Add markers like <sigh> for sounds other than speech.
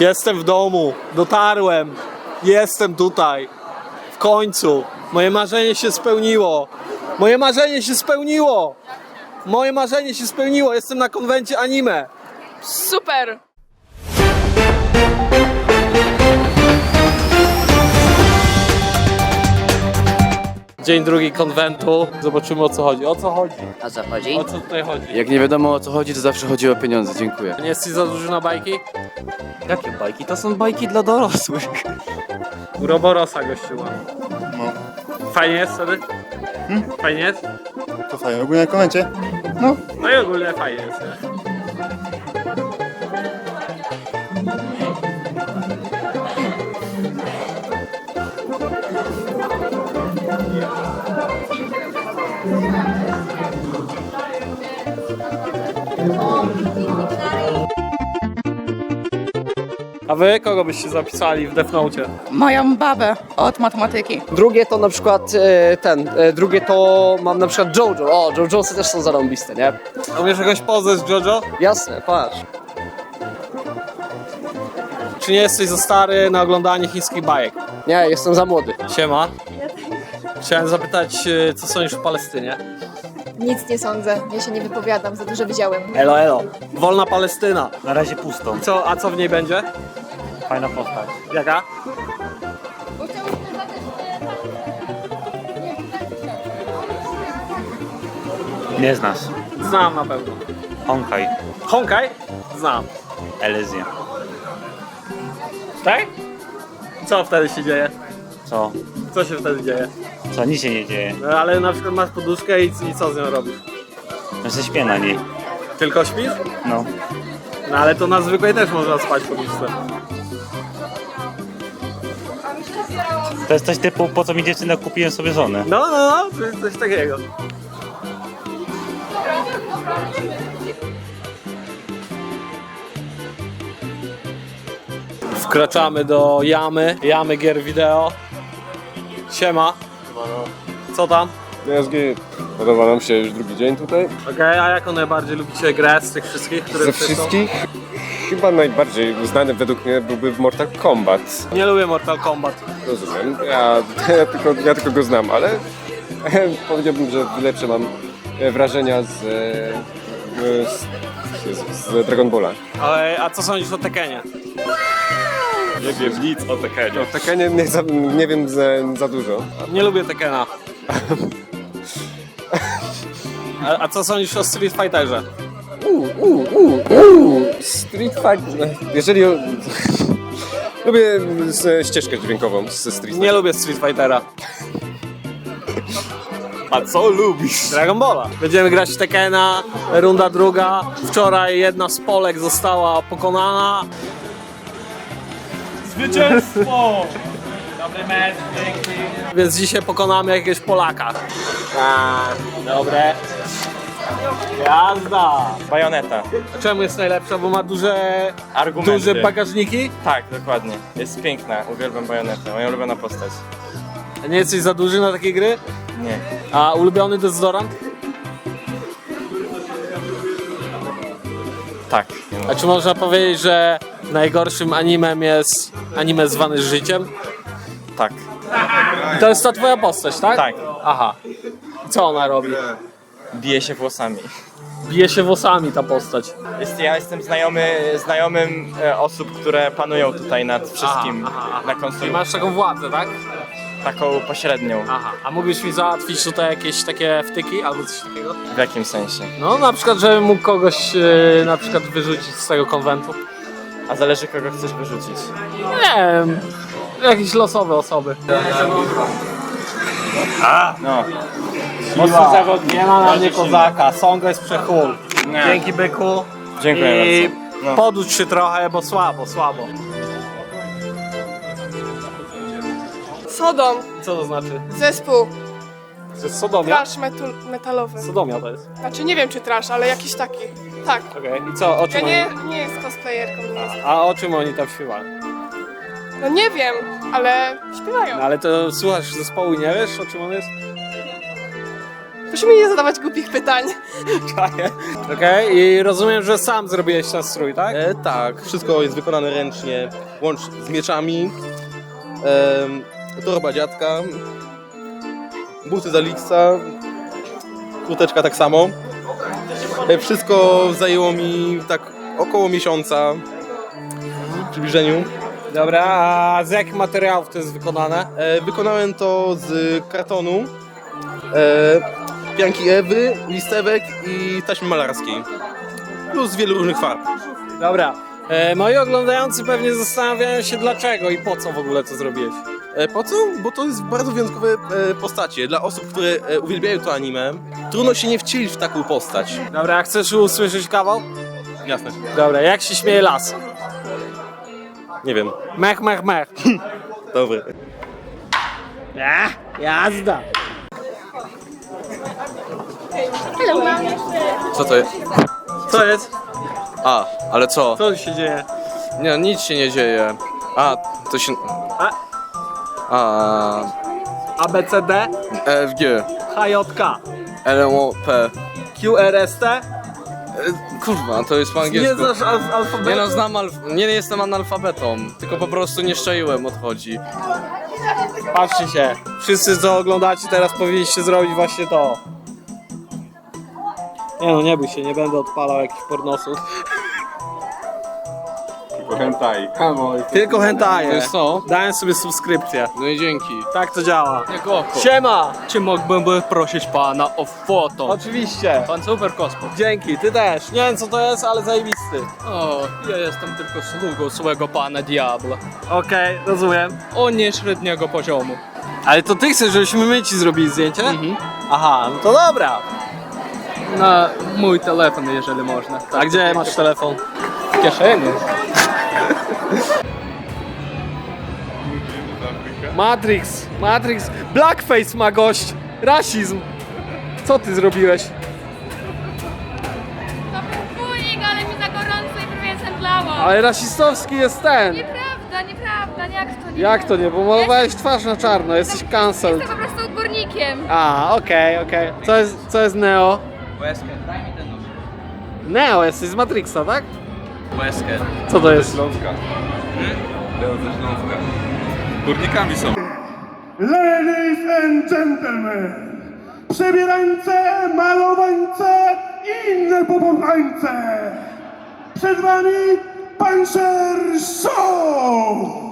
Jestem w domu, dotarłem, jestem tutaj. W końcu. Moje marzenie się spełniło. Moje marzenie się spełniło. Moje marzenie się spełniło. Jestem na konwencie anime. Super! Dzień drugi konwentu. Zobaczymy o co chodzi. O co chodzi? O co chodzi? O co tutaj chodzi? Jak nie wiadomo o co chodzi, to zawsze chodzi o pieniądze. Dziękuję. Nie jesteś za duży na bajki? Jakie bajki? To są bajki dla dorosłych. Uroborosa gościu ma. No. Fajnie jest wtedy? Fajnie jest? To fajnie, ogólnie na komencie. No i ogólnie fajnie jest. nie? A wy kogo byście zapisali w Note? Moją babę od matematyki. Drugie to na przykład e, ten, e, drugie to mam na przykład Jojo. O, Jojosy też są zarąbiste, nie? A umiesz jakąś pozę z JoJo? Jasne, patrz. Czy nie jesteś za stary na oglądanie chińskich bajek? Nie, jestem za młody. Siema. Chciałem zapytać, e, co sądzisz o Palestynie? Nic nie sądzę, ja się nie wypowiadam, za dużo widziałem. Elo, elo. Wolna Palestyna. Na razie pusto. Co, a co w niej będzie? Fajna postać. Jaka? Nie znasz. Znam na pewno. Honkai. Honkai? Znam. Elezja. Tak? Co wtedy się dzieje? Co? Co się wtedy dzieje? Co? Nic się nie dzieje. No, ale na przykład masz poduszkę i, i co z nią robisz? No się śpię na niej. Tylko śpisz? No. No ale to na zwykłej też można spać w poduszce. To jest coś typu, po co mi dziewczyna kupiłem sobie żonę. No, no, no, to jest coś takiego. Wkraczamy do jamy, jamy gier wideo. Siema. Co tam? DSG podoba nam się już drugi dzień tutaj. Okej, a jaką najbardziej lubicie grę z tych wszystkich, które Ze wszystkich chyba najbardziej uznany według mnie byłby Mortal Kombat. Nie lubię Mortal Kombat. Rozumiem. Ja, <laughs> ja, tylko, ja tylko go znam, ale <laughs> powiedziałbym, że lepsze mam e, wrażenia z, e, z, z, z Dragon Balla. Ale, a co sądzisz o Tekenie? Nie wiem nic o Tekenie. O Tekenie nie, za, nie wiem za, za dużo. Nie lubię Tekena. A, a co sądzisz o Street Fighterze? Uuu, uuu, uuu, uuu, Street Fighter. Jeżeli... Lubię z, ścieżkę dźwiękową ze Street Nie lubię Street Fightera. A co lubisz? Dragon Balla. Będziemy grać w Tekena, runda druga. Wczoraj jedna z Polek została pokonana. Zwycięstwo! Dobry mecz, piękny. Więc dzisiaj pokonamy jakiegoś Polaka. A, dobre. Jazda! Bajoneta. A czemu jest najlepsza? Bo ma duże, Argumenty. duże bagażniki? Tak, dokładnie. Jest piękna. Uwielbiam bajonetę. Moja ulubiona postać. A nie jesteś za duży na takie gry? Nie. A ulubiony dezodorant? Tak. A czy można powiedzieć, że najgorszym animem jest anime zwany życiem? Tak. I to jest ta twoja postać, tak? Tak. Aha. Co ona robi? Bije się włosami. Bije się włosami ta postać. Jest, ja jestem znajomy, znajomym e, osób, które panują tutaj nad wszystkim Aha, aha, na I konsoli. masz taką władzę, tak? Taką pośrednią. Aha. A mógłbyś mi załatwić tutaj jakieś takie wtyki albo coś takiego? W jakim sensie? No na przykład, żebym mógł kogoś e, na przykład wyrzucić z tego konwentu. A zależy kogo chcesz wyrzucić. Nie wiem. Jakieś losowe osoby. No. Mocno zawodnik. Nie ma na mnie kozaka. Songo jest przechól. Dzięki byku. Dziękuję I bardzo. No. podudź się trochę, bo słabo, słabo. Sodom, Co to znaczy? zespół, To jest sodomia? trash metal, metalowy. Sodomia to jest. Znaczy nie wiem czy trash, ale jakiś taki. Tak. Okej. I co, o Ja czym nie, oni... nie jest cosplayerką, nie jest. A o czym oni tam śpiewali? No nie wiem, ale śpiewają. No, ale to słuchasz zespołu i nie wiesz, o czym on jest? Proszę mi nie zadawać głupich pytań. Okej, i rozumiem, że sam zrobiłeś ten strój, tak? E, tak, wszystko jest wykonane ręcznie, łącz z mieczami, e, torba dziadka, buty z Alixa, kurteczka tak samo. E, wszystko zajęło mi tak około miesiąca w przybliżeniu. Dobra, a z jakich materiałów to jest wykonane? E, wykonałem to z kartonu, e, pianki Ewy, listewek i taśmy malarskiej. Plus wielu różnych farb. Dobra. E, moi oglądający pewnie zastanawiają się dlaczego i po co w ogóle to zrobiłeś. E, Po co? Bo to jest bardzo wyjątkowe e, postacie. Dla osób, które e, uwielbiają to anime, trudno się nie wcielić w taką postać. Dobra, a chcesz usłyszeć kawał? Jasne. Dobra, jak się śmieje las? Nie wiem. Mech, mech, mech. Dobry. Ja, jazda. Co to jest? Co jest? A, ale co? Co się dzieje? Nie, nic się nie dzieje. A, to się... A. A, A, B, C, D, E, F, G, H, J, K, L, M, O, P. Q, R, S, T. E, Kurwa, to jest po Nie angielsku. znasz alf- alfabetu? Nie no, znam alf- nie jestem analfabetą, tylko po prostu nie szczaiłem odchodzi. Patrzcie się, wszyscy co oglądacie teraz powinniście zrobić właśnie to. Nie no, nie bój się, nie będę odpalał jakichś pornosów. Hentai. Tylko hentaje. Wiesz co? Dałem sobie subskrypcję. No i dzięki. Tak to działa. Jak oko. Siema! Czy mógłbym prosić pana o foto? Oczywiście. Pan super kosmos. Dzięki, ty też. Nie wiem co to jest, ale zajebisty. O, ja jestem tylko sługą złego pana Diabla. Okej, rozumiem. O nieśredniego poziomu. Ale to ty chcesz, żebyśmy my ci zrobili zdjęcie? Mhm. Aha, no to dobra. Na mój telefon, jeżeli można. A gdzie masz telefon? W kieszeni. Matrix, Matrix, Blackface ma gość, rasizm. Co ty zrobiłeś? Kulik, ale mi za gorąco i prawie zemdlało. Ale rasistowski jest ten. Nieprawda, nieprawda, jak to nie? Jak to nie? Bo malowałeś twarz na czarno, jesteś cancelled. Jestem po prostu górnikiem. A, okej, okej. Co jest, co jest Neo? Neo, jesteś z Matrixa, tak? Łezkę. Co to jest? Śląska. Leo ze Śląska. Górnikami są. Ladies and gentlemen, przebierańce, malowańce i inne popombańce, przed wami Panzer Show!